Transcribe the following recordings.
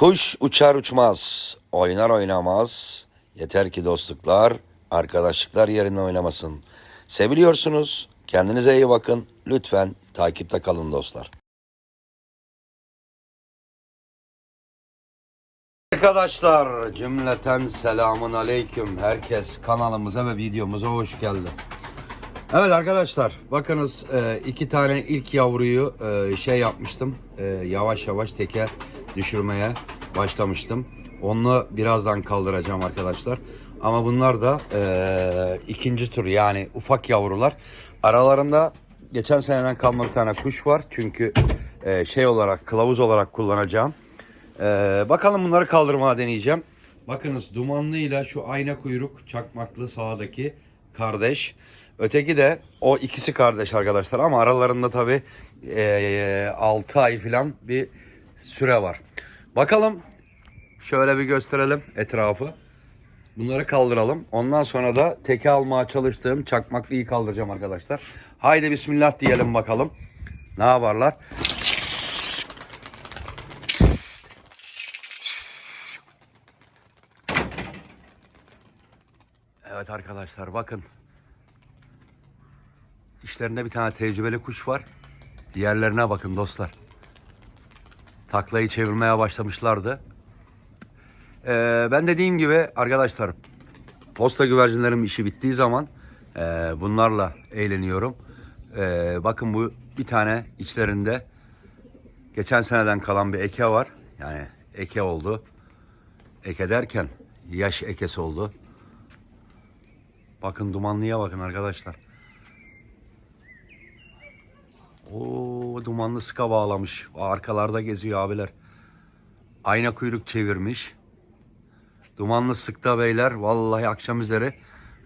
Kuş uçar uçmaz, oynar oynamaz. Yeter ki dostluklar, arkadaşlıklar yerine oynamasın. Seviliyorsunuz. Kendinize iyi bakın. Lütfen takipte kalın dostlar. Arkadaşlar cümleten selamun aleyküm. Herkes kanalımıza ve videomuza hoş geldi. Evet arkadaşlar bakınız e, iki tane ilk yavruyu e, şey yapmıştım. E, Yavaş yavaş teke düşürmeye başlamıştım. Onu birazdan kaldıracağım arkadaşlar. Ama bunlar da e, ikinci tur yani ufak yavrular. Aralarında geçen seneden kalma bir tane kuş var. Çünkü e, şey olarak kılavuz olarak kullanacağım. Ee, bakalım bunları kaldırmaya deneyeceğim. Bakınız dumanlıyla şu ayna kuyruk çakmaklı sağdaki kardeş. Öteki de o ikisi kardeş arkadaşlar ama aralarında tabi 6 ay falan bir süre var. Bakalım şöyle bir gösterelim etrafı. Bunları kaldıralım. Ondan sonra da teke almaya çalıştığım çakmaklıyı kaldıracağım arkadaşlar. Haydi bismillah diyelim bakalım. Ne yaparlar? Evet arkadaşlar bakın. İşlerinde bir tane tecrübeli kuş var. Diğerlerine bakın dostlar. Taklayı çevirmeye başlamışlardı. Ee, ben dediğim gibi arkadaşlar posta güvercinlerim işi bittiği zaman e, bunlarla eğleniyorum. Ee, bakın bu bir tane içlerinde geçen seneden kalan bir eke var. Yani eke oldu. Eke derken yaş ekesi oldu. Bakın dumanlıya bakın arkadaşlar. Oo dumanlı sıka bağlamış. Arkalarda geziyor abiler. Ayna kuyruk çevirmiş. Dumanlı sıkta beyler. Vallahi akşam üzeri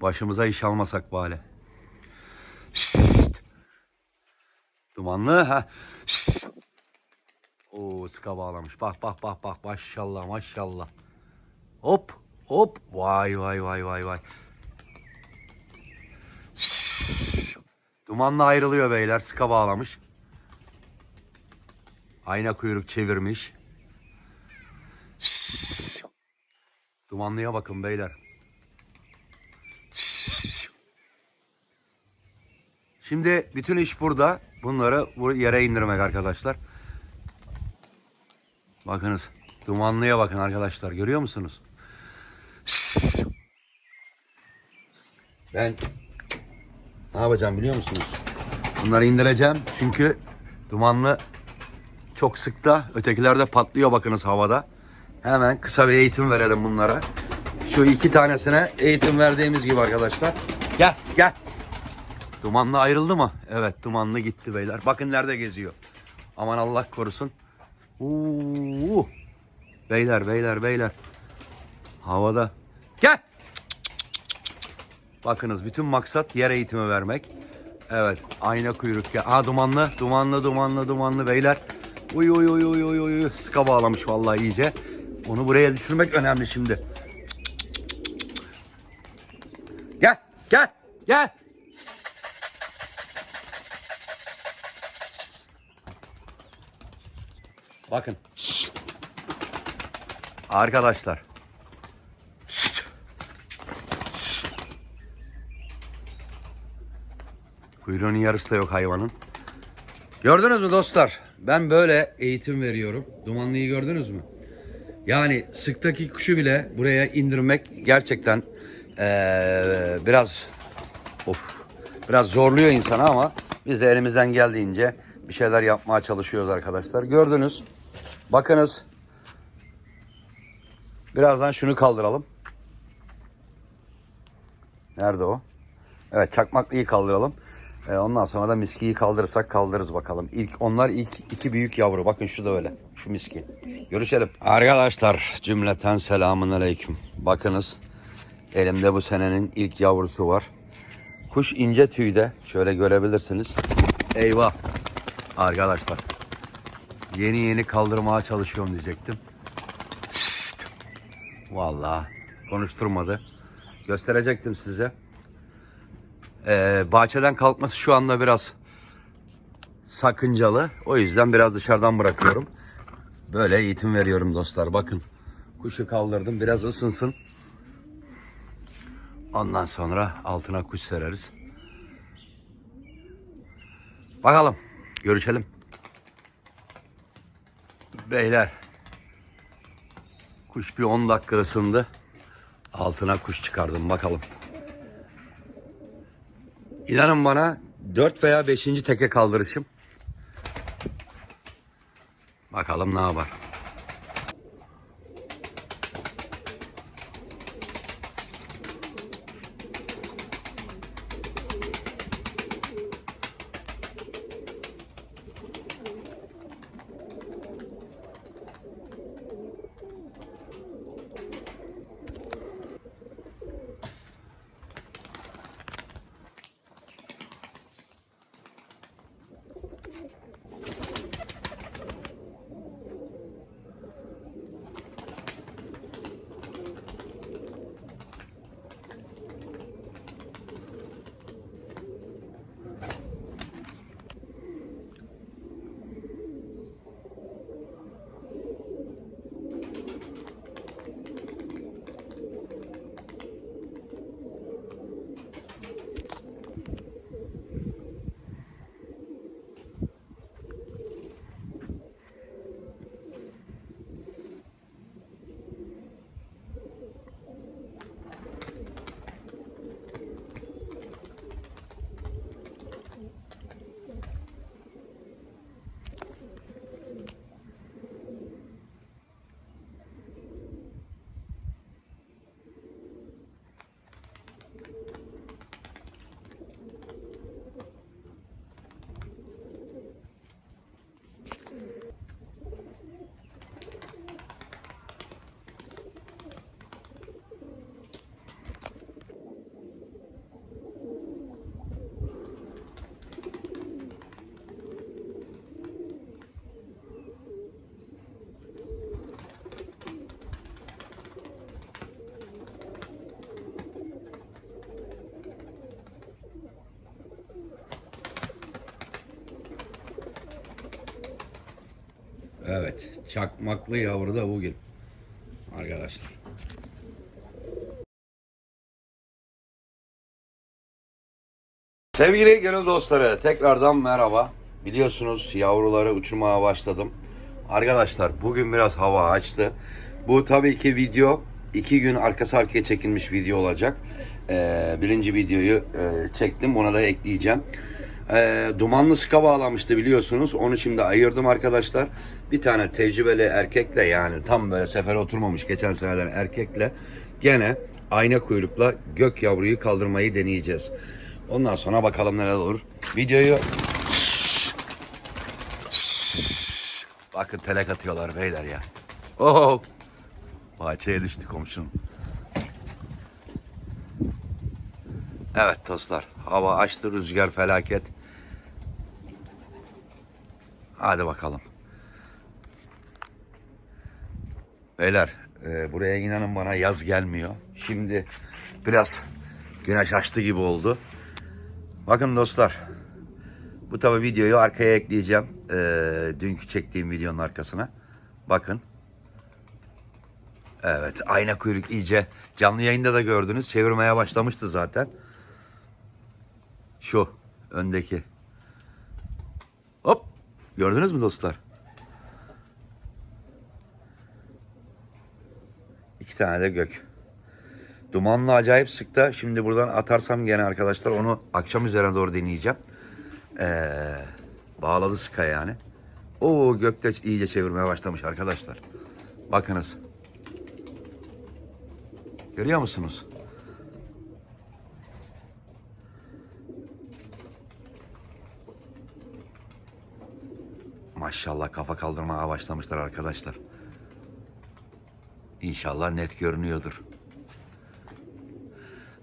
başımıza iş almasak bari. Şşt. Dumanlı ha. Şşt. Oo sıka bağlamış. Bak bak bak bak maşallah maşallah. Hop hop. Vay vay vay vay vay. Dumanla ayrılıyor beyler. Sıka bağlamış. Ayna kuyruk çevirmiş. Dumanlıya bakın beyler. Şimdi bütün iş burada. Bunları bu yere indirmek arkadaşlar. Bakınız. Dumanlıya bakın arkadaşlar. Görüyor musunuz? Ben ne yapacağım biliyor musunuz? Bunları indireceğim çünkü dumanlı çok sıkta. Ötekiler de patlıyor bakınız havada. Hemen kısa bir eğitim verelim bunlara. Şu iki tanesine eğitim verdiğimiz gibi arkadaşlar. Gel gel. Dumanlı ayrıldı mı? Evet dumanlı gitti beyler. Bakın nerede geziyor. Aman Allah korusun. Uuu. Beyler beyler beyler. Havada. Gel. Bakınız bütün maksat yer eğitimi vermek. Evet ayna kuyruk ya. Aa dumanlı dumanlı dumanlı dumanlı beyler. Uy uy uy uy uy uy. Sıka bağlamış vallahi iyice. Onu buraya düşürmek önemli şimdi. Gel gel gel. Bakın. Arkadaşlar. Kuyruğunun yarısı da yok hayvanın. Gördünüz mü dostlar? Ben böyle eğitim veriyorum. Dumanlıyı gördünüz mü? Yani sıktaki kuşu bile buraya indirmek gerçekten eee, biraz of biraz zorluyor insanı ama biz de elimizden geldiğince bir şeyler yapmaya çalışıyoruz arkadaşlar. Gördünüz. Bakınız. Birazdan şunu kaldıralım. Nerede o? Evet çakmaklıyı kaldıralım. Ee, ondan sonra da miskiyi kaldırırsak kaldırırız bakalım. İlk onlar ilk iki büyük yavru. Bakın şu da öyle. Şu miski. Görüşelim. Arkadaşlar cümleten selamun aleyküm. Bakınız elimde bu senenin ilk yavrusu var. Kuş ince tüyde. Şöyle görebilirsiniz. Eyvah. Arkadaşlar. Yeni yeni kaldırmaya çalışıyorum diyecektim. Şşt. Vallahi konuşturmadı. Gösterecektim size. Ee, bahçeden kalkması şu anda biraz sakıncalı. O yüzden biraz dışarıdan bırakıyorum. Böyle eğitim veriyorum dostlar. Bakın kuşu kaldırdım biraz ısınsın. Ondan sonra altına kuş sereriz. Bakalım. Görüşelim. Beyler. Kuş bir 10 dakika ısındı. Altına kuş çıkardım bakalım. İnanın bana 4 veya 5. teke kaldırışım. Bakalım ne yapar. Evet, çakmaklı yavru da bugün. Arkadaşlar. Sevgili gönül dostları, tekrardan merhaba. Biliyorsunuz yavruları uçurmaya başladım. Arkadaşlar bugün biraz hava açtı. Bu tabii ki video iki gün arkası arkaya çekilmiş video olacak. Ee, birinci videoyu e, çektim, ona da ekleyeceğim. Ee, dumanlı sıka bağlamıştı biliyorsunuz. Onu şimdi ayırdım arkadaşlar. Bir tane tecrübeli erkekle yani tam böyle sefere oturmamış geçen seneden erkekle gene ayna kuyrukla gök yavruyu kaldırmayı deneyeceğiz. Ondan sonra bakalım neler olur. Videoyu Bakın telek atıyorlar beyler ya. Oh! Bahçeye düştü komşum. Evet dostlar. Hava açtı. Rüzgar felaket. Hadi bakalım. Beyler e, buraya inanın bana yaz gelmiyor. Şimdi biraz güneş açtı gibi oldu. Bakın dostlar. Bu tabi videoyu arkaya ekleyeceğim. E, dünkü çektiğim videonun arkasına. Bakın. Evet ayna kuyruk iyice canlı yayında da gördünüz. Çevirmeye başlamıştı zaten. Şu öndeki. Hop. Gördünüz mü dostlar? İki tane de gök. Dumanlı acayip sıktı. Şimdi buradan atarsam gene arkadaşlar onu akşam üzerine doğru deneyeceğim. Ee, bağladı sıka yani. Oo gökte iyice çevirmeye başlamış arkadaşlar. Bakınız. Görüyor musunuz? Maşallah kafa kaldırmaya başlamışlar arkadaşlar. İnşallah net görünüyordur.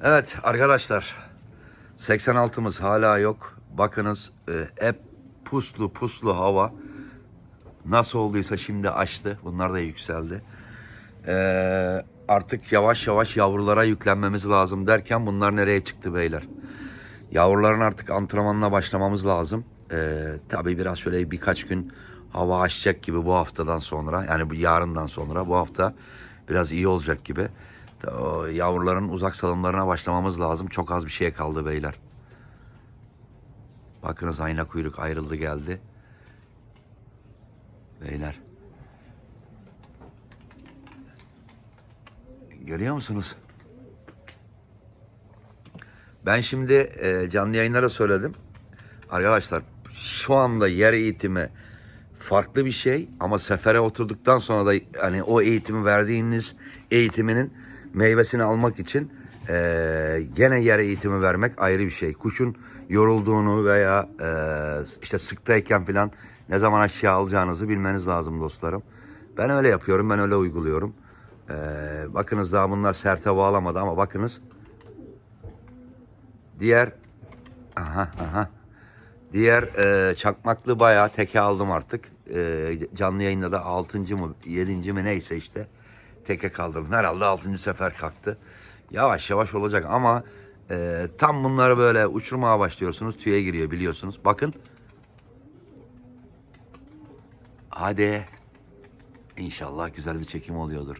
Evet arkadaşlar 86'mız hala yok. Bakınız e, hep puslu puslu hava. Nasıl olduysa şimdi açtı. Bunlar da yükseldi. Ee, artık yavaş yavaş yavrulara yüklenmemiz lazım derken bunlar nereye çıktı beyler? Yavruların artık antrenmanına başlamamız lazım. Ee, tabii biraz şöyle birkaç gün hava açacak gibi bu haftadan sonra yani bu yarından sonra bu hafta biraz iyi olacak gibi. O yavruların uzak salımlarına başlamamız lazım. Çok az bir şey kaldı beyler. Bakınız ayna kuyruk ayrıldı geldi. Beyler. Görüyor musunuz? Ben şimdi e, canlı yayınlara söyledim. Arkadaşlar şu anda yer eğitimi farklı bir şey ama sefere oturduktan sonra da hani o eğitimi verdiğiniz eğitiminin meyvesini almak için e, gene yer eğitimi vermek ayrı bir şey. Kuşun yorulduğunu veya e, işte sıktayken falan ne zaman aşağı alacağınızı bilmeniz lazım dostlarım. Ben öyle yapıyorum, ben öyle uyguluyorum. E, bakınız daha bunlar serte bağlamadı ama bakınız diğer aha aha Diğer e, çakmaklı bayağı teke aldım artık. E, canlı yayında da 6. mı 7. mi neyse işte teke kaldırdım. Herhalde 6. sefer kalktı. Yavaş yavaş olacak ama e, tam bunları böyle uçurmaya başlıyorsunuz. Tüye giriyor biliyorsunuz. Bakın. Hadi. İnşallah güzel bir çekim oluyordur.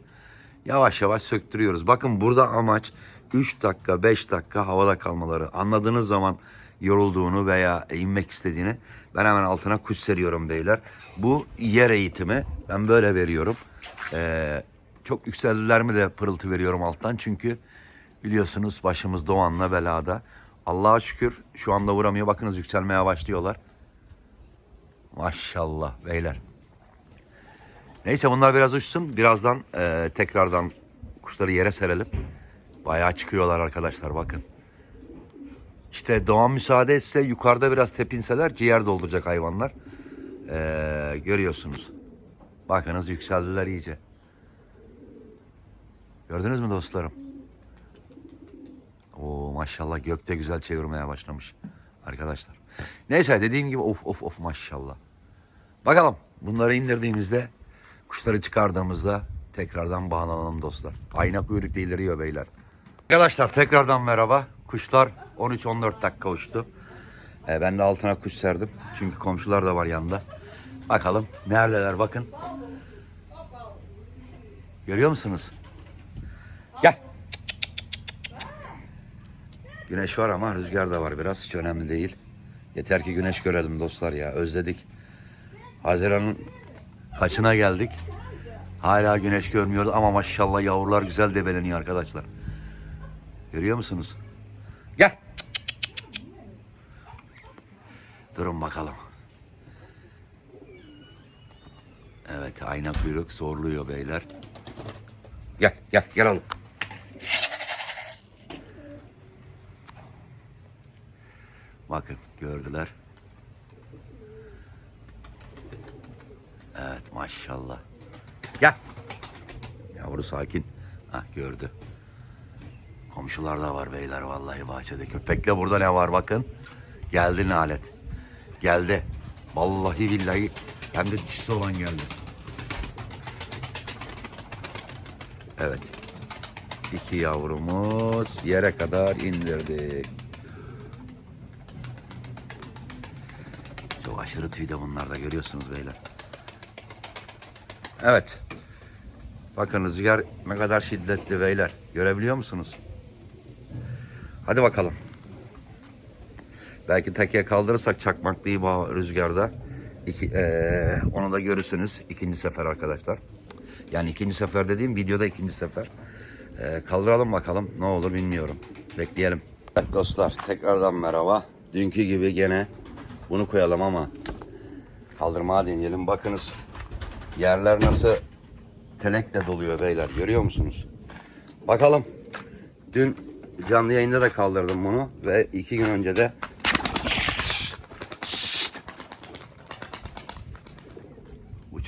Yavaş yavaş söktürüyoruz. Bakın burada amaç 3 dakika 5 dakika havada kalmaları. Anladığınız zaman yorulduğunu veya inmek istediğini ben hemen altına kuş seriyorum beyler. Bu yer eğitimi ben böyle veriyorum. Ee, çok yükseldiler mi de pırıltı veriyorum alttan çünkü biliyorsunuz başımız Doğan'la belada. Allah'a şükür şu anda vuramıyor. Bakınız yükselmeye başlıyorlar. Maşallah beyler. Neyse bunlar biraz uçsun. Birazdan e, tekrardan kuşları yere serelim. Bayağı çıkıyorlar arkadaşlar bakın. İşte doğan müsaade etse yukarıda biraz tepinseler ciğer dolduracak hayvanlar. Ee, görüyorsunuz. Bakınız yükseldiler iyice. Gördünüz mü dostlarım? Oo maşallah gökte güzel çevirmeye başlamış arkadaşlar. Neyse dediğim gibi of of of maşallah. Bakalım bunları indirdiğimizde kuşları çıkardığımızda tekrardan bağlanalım dostlar. Ayna kuyruk deliriyor beyler. Arkadaşlar tekrardan merhaba. Kuşlar 13-14 dakika uçtu. Ee, ben de altına kuş serdim. Çünkü komşular da var yanında. Bakalım neredeler bakın. Görüyor musunuz? Gel. Güneş var ama rüzgar da var biraz. Hiç önemli değil. Yeter ki güneş görelim dostlar ya. Özledik. Haziran'ın kaçına geldik. Hala güneş görmüyoruz ama maşallah yavrular güzel debeleniyor arkadaşlar. Görüyor musunuz? Gel. Durun bakalım. Evet ayna kuyruk zorluyor beyler. Gel gel gel oğlum. Bakın gördüler. Evet maşallah. Gel. Yavru sakin. Hah gördü. Komşular da var beyler vallahi bahçede. Köpekle burada ne var bakın. Geldi nalet. Geldi. Vallahi billahi hem de dişisi olan geldi. Evet. İki yavrumuz yere kadar indirdik. Çok aşırı tüyde bunlar da görüyorsunuz beyler. Evet. Bakın rüzgar ne kadar şiddetli beyler. Görebiliyor musunuz? Hadi bakalım. Belki tekeye kaldırırsak çakmaklıyı bu rüzgarda. İki, eee, onu da görürsünüz ikinci sefer arkadaşlar. Yani ikinci sefer dediğim videoda ikinci sefer. Eee, kaldıralım bakalım ne olur bilmiyorum. Bekleyelim. Evet dostlar tekrardan merhaba. Dünkü gibi gene bunu koyalım ama kaldırmaya deneyelim. Bakınız yerler nasıl telekle doluyor beyler görüyor musunuz? Bakalım. Dün canlı yayında da kaldırdım bunu ve iki gün önce de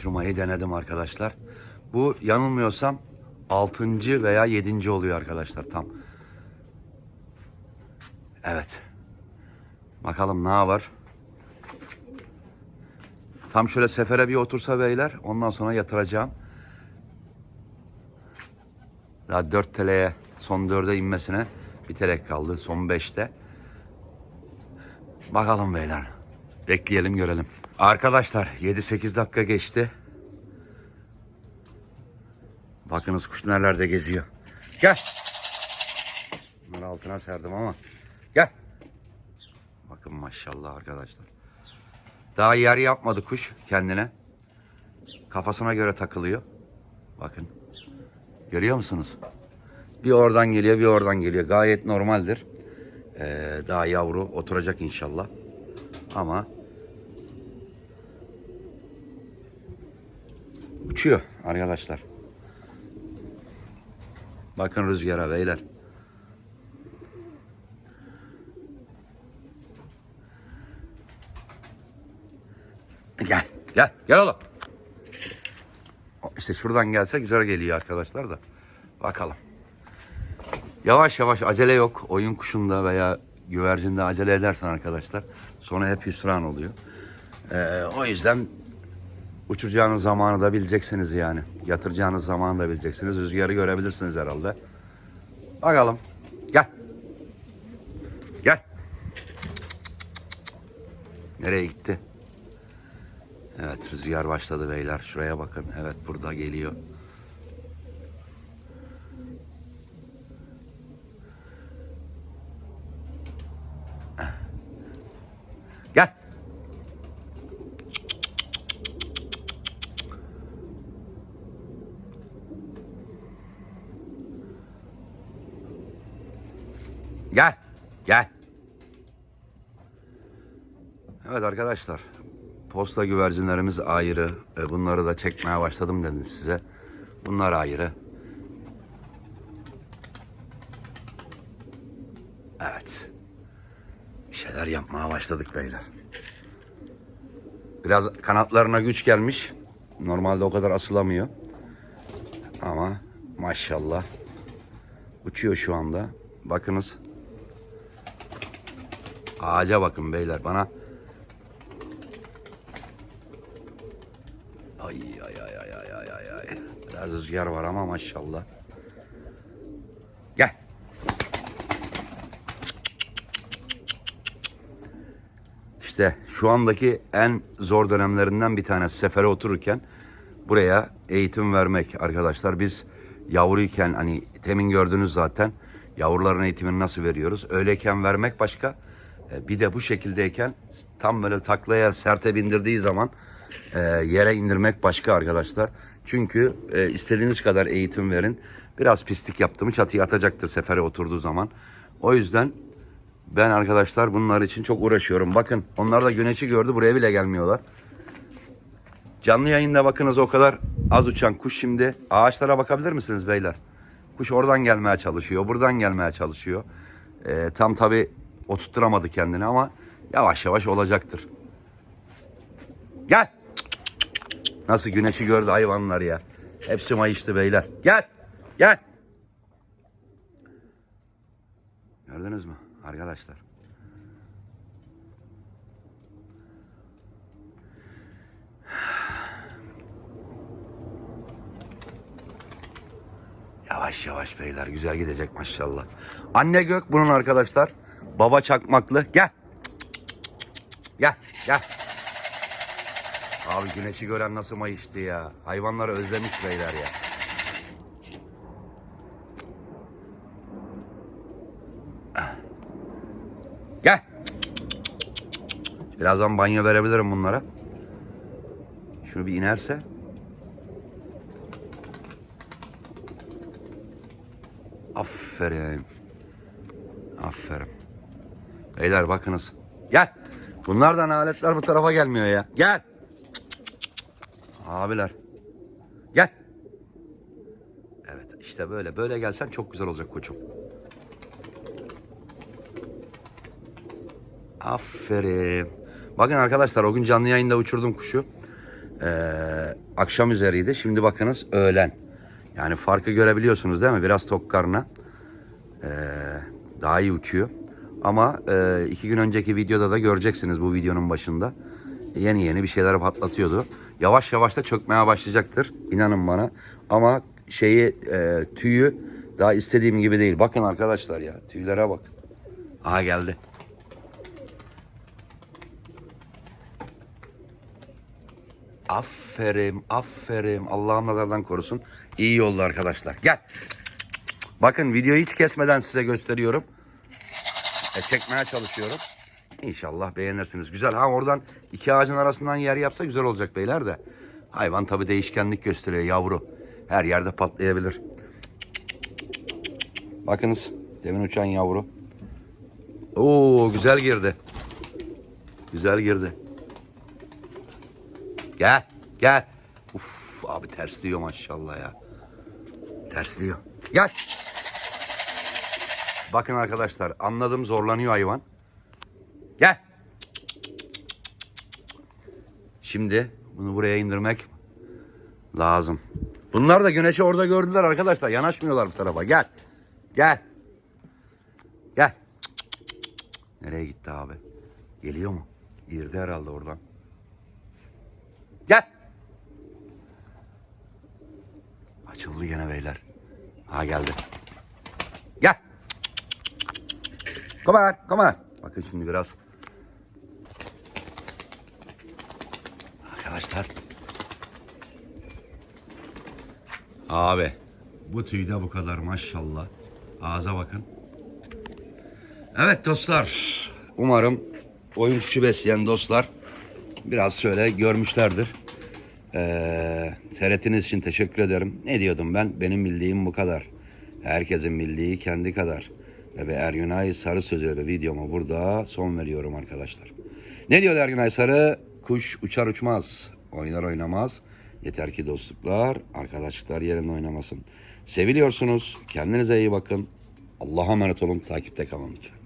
uçurmayı denedim arkadaşlar. Bu yanılmıyorsam 6. veya 7. oluyor arkadaşlar tam. Evet. Bakalım ne var. Tam şöyle sefere bir otursa beyler ondan sonra yatıracağım. Daha 4 TL'ye son 4'e inmesine bir telek kaldı. Son 5'te. Bakalım beyler. Bekleyelim görelim. Arkadaşlar 7-8 dakika geçti. Bakınız kuş nerelerde geziyor. Gel. Bunları altına serdim ama. Gel. Bakın maşallah arkadaşlar. Daha yer yapmadı kuş kendine. Kafasına göre takılıyor. Bakın. Görüyor musunuz? Bir oradan geliyor bir oradan geliyor. Gayet normaldir. Ee, daha yavru oturacak inşallah. Ama uçuyor arkadaşlar. Bakın rüzgara beyler. Gel, gel, gel oğlum. İşte şuradan gelse güzel geliyor arkadaşlar da. Bakalım. Yavaş yavaş acele yok. Oyun kuşunda veya güvercinde acele edersen arkadaşlar sonra hep hüsran oluyor. Ee, o yüzden uçuracağınız zamanı da bileceksiniz yani. Yatıracağınız zamanı da bileceksiniz. Rüzgarı görebilirsiniz herhalde. Bakalım. Gel. Gel. Nereye gitti? Evet rüzgar başladı beyler. Şuraya bakın. Evet burada geliyor. Gel. Gel. Gel. Evet arkadaşlar. Posta güvercinlerimiz ayrı. E, Bunları da çekmeye başladım dedim size. Bunlar ayrı. Evet. Bir şeyler yapmaya başladık beyler. Biraz kanatlarına güç gelmiş. Normalde o kadar asılamıyor. Ama maşallah uçuyor şu anda. Bakınız. Ağaca bakın beyler bana. Ay ay ay ay ay ay ay. Biraz rüzgar var ama maşallah. Gel. İşte şu andaki en zor dönemlerinden bir tanesi sefere otururken buraya eğitim vermek arkadaşlar. Biz yavruyken hani temin gördünüz zaten yavruların eğitimini nasıl veriyoruz. Öyleyken vermek başka. E, Bir de bu şekildeyken tam böyle taklaya serte bindirdiği zaman e, yere indirmek başka arkadaşlar. Çünkü e, istediğiniz kadar eğitim verin. Biraz pislik yaptı mı çatıya atacaktır sefere oturduğu zaman. O yüzden ben arkadaşlar bunlar için çok uğraşıyorum. Bakın onlar da güneşi gördü buraya bile gelmiyorlar. Canlı yayında bakınız o kadar az uçan kuş şimdi. Ağaçlara bakabilir misiniz beyler? Kuş oradan gelmeye çalışıyor, buradan gelmeye çalışıyor. Ee, tam tabi oturtturamadı kendini ama yavaş yavaş olacaktır. Gel. Nasıl güneşi gördü hayvanlar ya. Hepsi mayıştı beyler. Gel. Gel. Gördünüz mü arkadaşlar? Yavaş yavaş beyler güzel gidecek maşallah. Anne gök bunun arkadaşlar. Baba çakmaklı. Gel. Gel gel. Abi güneşi gören nasıl mayıştı ya. Hayvanları özlemiş beyler ya. Gel. Birazdan banyo verebilirim bunlara. Şunu bir inerse. Aferin. Aferin. Beyler bakınız. Gel. Bunlardan aletler bu tarafa gelmiyor ya. Gel. Abiler. Gel. Evet işte böyle. Böyle gelsen çok güzel olacak koçum. Aferin. Bakın arkadaşlar o gün canlı yayında uçurdum kuşu. Ee, akşam üzeriydi. Şimdi bakınız öğlen. Yani farkı görebiliyorsunuz değil mi? Biraz tok karnına. Ee, daha iyi uçuyor. Ama e, iki gün önceki videoda da göreceksiniz bu videonun başında. Yeni yeni bir şeyler patlatıyordu. Yavaş yavaş da çökmeye başlayacaktır. İnanın bana. Ama şeyi e, tüyü daha istediğim gibi değil. Bakın arkadaşlar ya tüylere bak. Aha geldi. Aferin, aferin. Allah'ım nazardan korusun. İyi yolda arkadaşlar. Gel. Bakın videoyu hiç kesmeden size gösteriyorum. E, çekmeye çalışıyorum. İnşallah beğenirsiniz. Güzel. Ha oradan iki ağacın arasından yer yapsa güzel olacak beyler de. Hayvan tabii değişkenlik gösteriyor yavru. Her yerde patlayabilir. Bakınız demin uçan yavru. Oo güzel girdi. Güzel girdi. Gel gel. Uf abi tersliyor maşallah ya. Tersliyor. Gel. Bakın arkadaşlar anladım zorlanıyor hayvan. Gel. Şimdi bunu buraya indirmek lazım. Bunlar da güneşi orada gördüler arkadaşlar. Yanaşmıyorlar bu tarafa. Gel. Gel. Gel. Nereye gitti abi? Geliyor mu? Girdi herhalde oradan. Gel. Açıldı yine beyler. Ha geldi. Gel. Come on, come on. Bakın şimdi biraz. Arkadaşlar. Abi. Bu tüyde bu kadar maşallah. Ağza bakın. Evet dostlar. Umarım oyun kuşu besleyen dostlar biraz şöyle görmüşlerdir. Ee, seyrettiğiniz için teşekkür ederim. Ne diyordum ben? Benim bildiğim bu kadar. Herkesin bildiği kendi kadar. Ve Ergünay Sarı sözleri videoma burada son veriyorum arkadaşlar. Ne diyor Ergünay Sarı? Kuş uçar uçmaz, oynar oynamaz. Yeter ki dostluklar, arkadaşlıklar yerinde oynamasın. Seviliyorsunuz. Kendinize iyi bakın. Allah'a emanet olun. Takipte kalın lütfen.